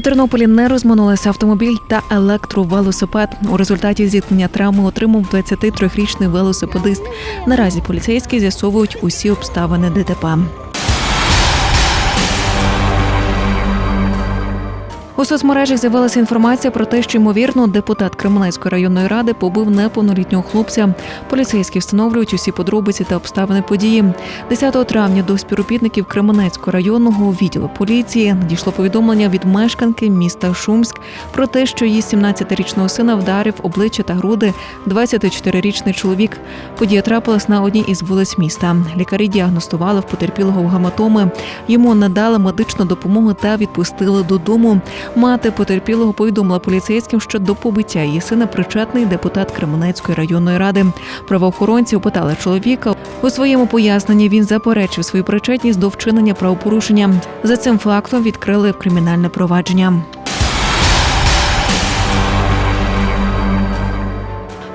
У Тернополі не розминулися автомобіль та електровелосипед. У результаті зіткнення травми отримав 23-річний велосипедист. Наразі поліцейські з'ясовують усі обставини ДТП. У соцмережах з'явилася інформація про те, що ймовірно депутат Кременецької районної ради побив неповнолітнього хлопця. Поліцейські встановлюють усі подробиці та обставини події. 10 травня до співробітників Кременецького районного відділу поліції надійшло повідомлення від мешканки міста Шумськ про те, що її 17-річного сина вдарив обличчя та груди 24-річний чоловік. Подія трапилась на одній із вулиць міста. Лікарі діагностували в потерпілого гематоми. Йому надали медичну допомогу та відпустили додому. Мати потерпілого повідомила поліцейським, що до побиття її сина причетний депутат Кременецької районної ради. Правоохоронці опитали чоловіка. У своєму поясненні він заперечив свою причетність до вчинення правопорушення. За цим фактом відкрили кримінальне провадження.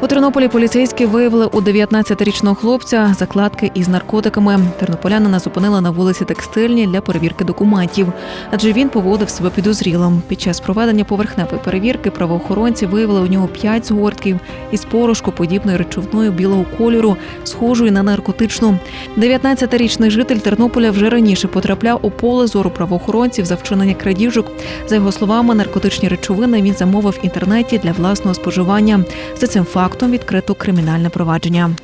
У Тернополі поліцейські виявили у 19-річного хлопця закладки із наркотиками. Тернополянина зупинили на вулиці Текстильній для перевірки документів, адже він поводив себе підозріло. Під час проведення поверхневої перевірки правоохоронці виявили у нього 5 згортків із порошку подібною речовною білого кольору, схожою на наркотичну. 19-річний житель Тернополя вже раніше потрапляв у поле зору правоохоронців за вчинення крадіжок. За його словами, наркотичні речовини він замовив в інтернеті для власного споживання. За цим фактом відкрито кримінальне провадження.